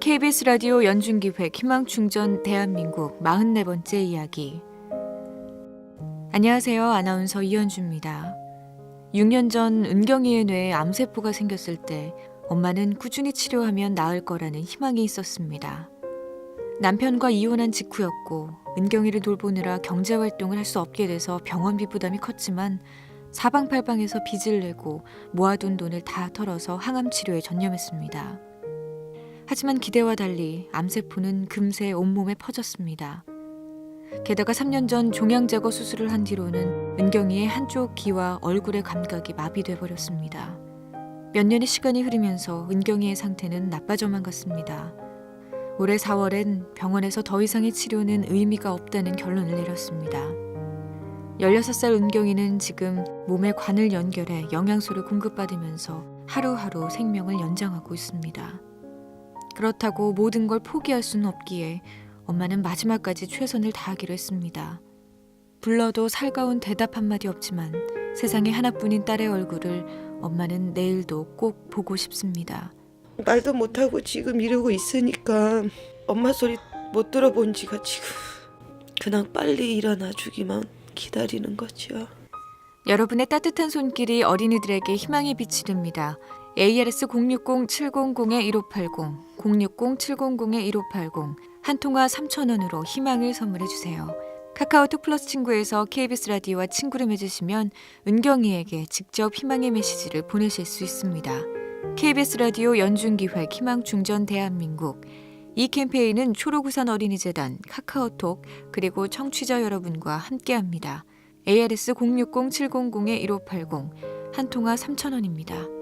KBS 라디오 연중기획 희망충전 대한민국 44번째 이야기. 안녕하세요. 아나운서 이현주입니다. 6년 전 은경이의 뇌에 암세포가 생겼을 때 엄마는 꾸준히 치료하면 나을 거라는 희망이 있었습니다. 남편과 이혼한 직후였고 은경이를 돌보느라 경제 활동을 할 수 없게 돼서 병원비 부담이 컸지만 사방팔방에서 빚을 내고 모아둔 돈을 다 털어서 항암 치료에 전념했습니다. 하지만 기대와 달리 암세포는 금세 온몸에 퍼졌습니다. 게다가 3년 전 종양 제거 수술을 한 뒤로는 은경이의 한쪽 귀와 얼굴의 감각이 마비돼 버렸습니다. 몇 년의 시간이 흐르면서 은경이의 상태는 나빠져만 갔습니다. 올해 4월엔 병원에서 더 이상의 치료는 의미가 없다는 결론을 내렸습니다. 16살 은경이는 지금 몸에 관을 연결해 영양소를 공급받으면서 하루하루 생명을 연장하고 있습니다. 그렇다고 모든 걸 포기할 수는 없기에 엄마는 마지막까지 최선을 다하기로 했습니다. 불러도 살가운 대답 한마디 없지만 세상에 하나뿐인 딸의 얼굴을 엄마는 내일도 꼭 보고 싶습니다. 말도 못하고 지금 이러고 있으니까 엄마 소리 못 들어본 지가 지금 그냥 빨리 일어나 주기만 기다리는 거죠. 여러분의 따뜻한 손길이 어린이들에게 희망의 빛이 됩니다. ARS 060-700-1580, 060-700-1580, 한 통화 3,000원으로 희망을 선물해 주세요. 카카오톡 플러스 친구에서 KBS 라디오와 친구를 맺으시면 은경이에게 직접 희망의 메시지를 보내실 수 있습니다. KBS 라디오 연중기획 희망충전 대한민국 이 캠페인은 초록우산 어린이재단, 카카오톡 그리고 청취자 여러분과 함께합니다. ARS 060-700-1580 한 통화 3,000원입니다.